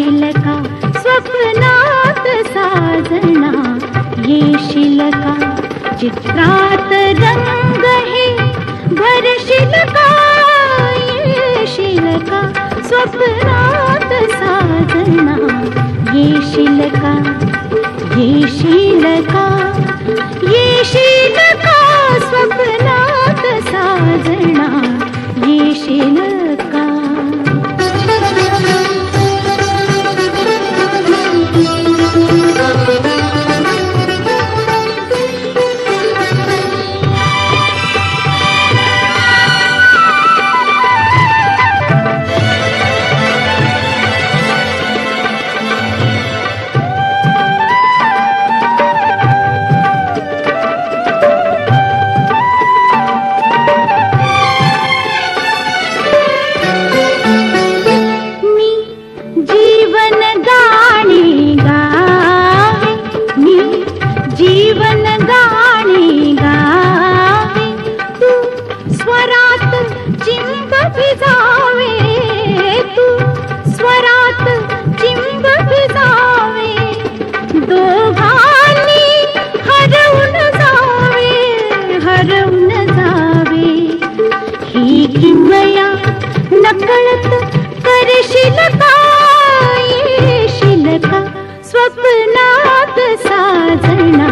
येशील का स्वप्नात साजना। येशील का चित्रात रंग हे भरशील का येशील का स्वप्नात साजना। येशील का येशील का येशील का नकळत करशील नकलिकाशिलका स्वप्नात साजना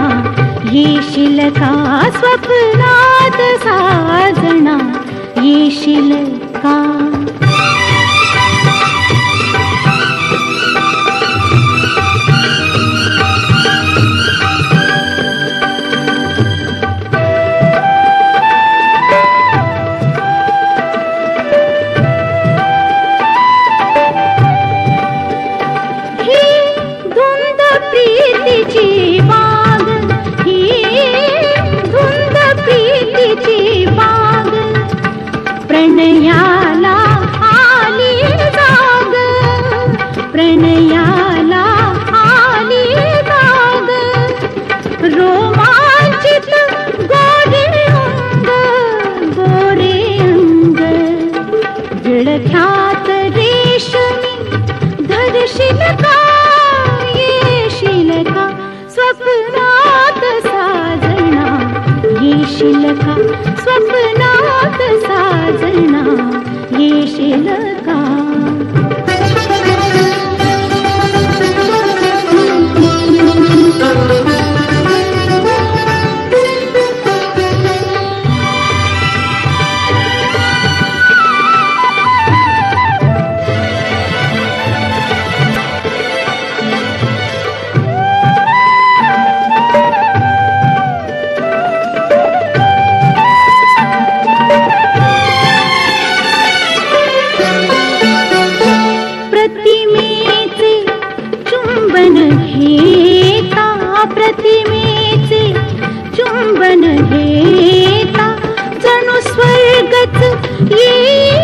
ये शिलका स्वप्नाद सा येशिल गोरे अंग गोरे अंग। अङ्गी गडशिलकाशिलका स्वस्मनाथ साधणा ये शिलका स्वप्न चुम्बन घेता प्रतिमेचे चुम्बन ेता प्रतिमे स्वर्गत ये